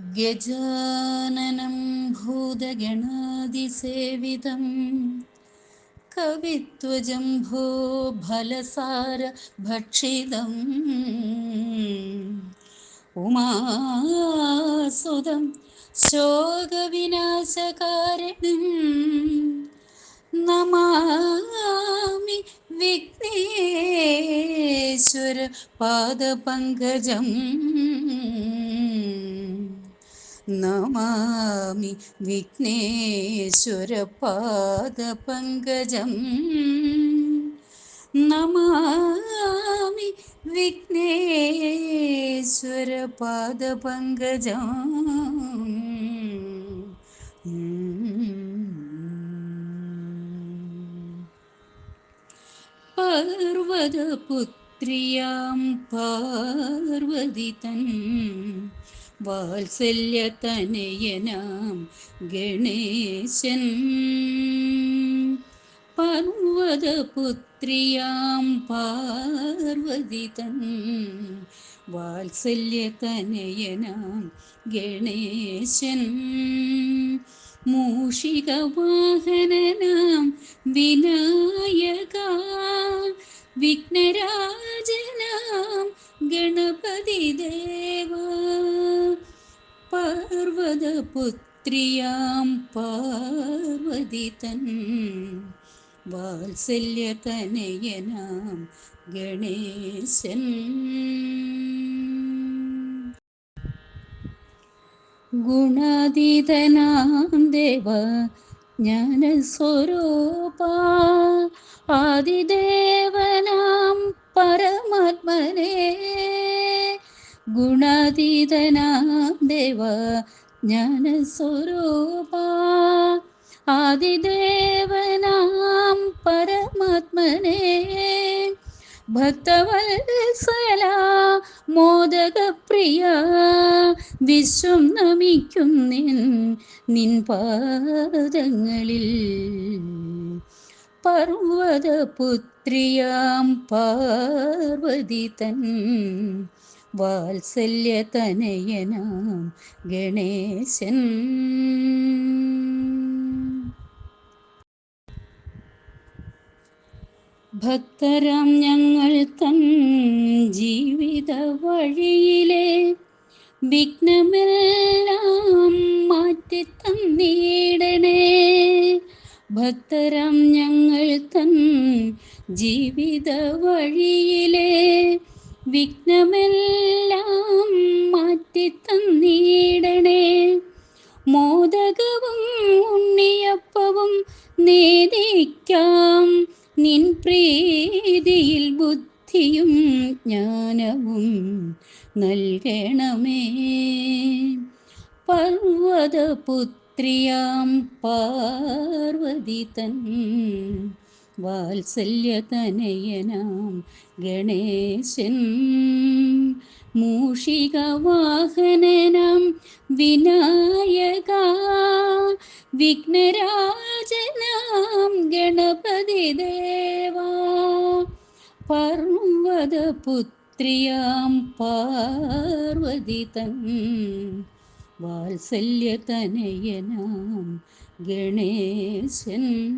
ഗജാനനം ഭൂതഗണാതിസേവിതം കവിത്വജംഭോ ഫലസാര ഭക്ഷിതം. ഉമാസുതം ശോകവിനാശകാരണം. നമാമി വിഘ്നേശ്വര പാദപങ്കജം. നമാമി വിഘ്നേശ്വര പാദപങ്കജം നമാമി വിഘ്നേശ്വര പാദപങ്കജം പാർവതപുത്രിയാം പാർവതി തൻ വാത്സല്യതനയനാം ഗണേശൻ. പർവതപുത്രിയാം പാർവതി തൻ വാത്സല്യതനയനാം ഗണേശൻ. മൂഷികവാഹനനാം വിനായക പാർവതപുത്രിയാം പാർവതി തൻ വാത്സല്യതനയനാം ഗണേശൻ. ഗുണാതീതനാം ദേവ ജ്ഞാനസ്വരൂപ. ആദിദേവനാം പരമാത്മനേ. ഗുണാതീതനാം ദേവ ജ്ഞാനസ്വരൂപ ആദിദേവനാം പരമാത്മനെ. ഭക്തവത്സല മോദകപ്രിയ വിശ്വം നമിക്കുന്നിൻ നിൻ പാദങ്ങളിൽ. പർവതപുത്രിയാം പാർവതി തൻ വാത്സല്യതനയനാം ഗണേശൻ. ഭക്തരാം ഞങ്ങൾ തൻ ജീവിത വഴിയിലെ വിഘ്നമെല്ലാം മാറ്റി തന്നിടണേ ഭക്തരാം ഞങ്ങൾ തൻ ജീവിത വഴിയിലെ വിഘ്നമെല്ലാം മാറ്റി തന്നിടണേ മോദകവും ഉണ്ണിയപ്പവും നേദിക്കാം. നിൻ പ്രീതിയിൽ ബുദ്ധിയും ജ്ഞാനവും നൽകണമേ. പർവതപുത്രിയാം പാർവതി തൻ വാത്സല്യതനയനാം ഗണേശൻ. മൂഷികവാഹനനം വിനായക. വിഘ്നരാജനാം ഗണപതി ദേവ. പർവതപുത്രിയാം പാർവതി തൻ വാത്സല്യതനയനാം ഗണേശൻ.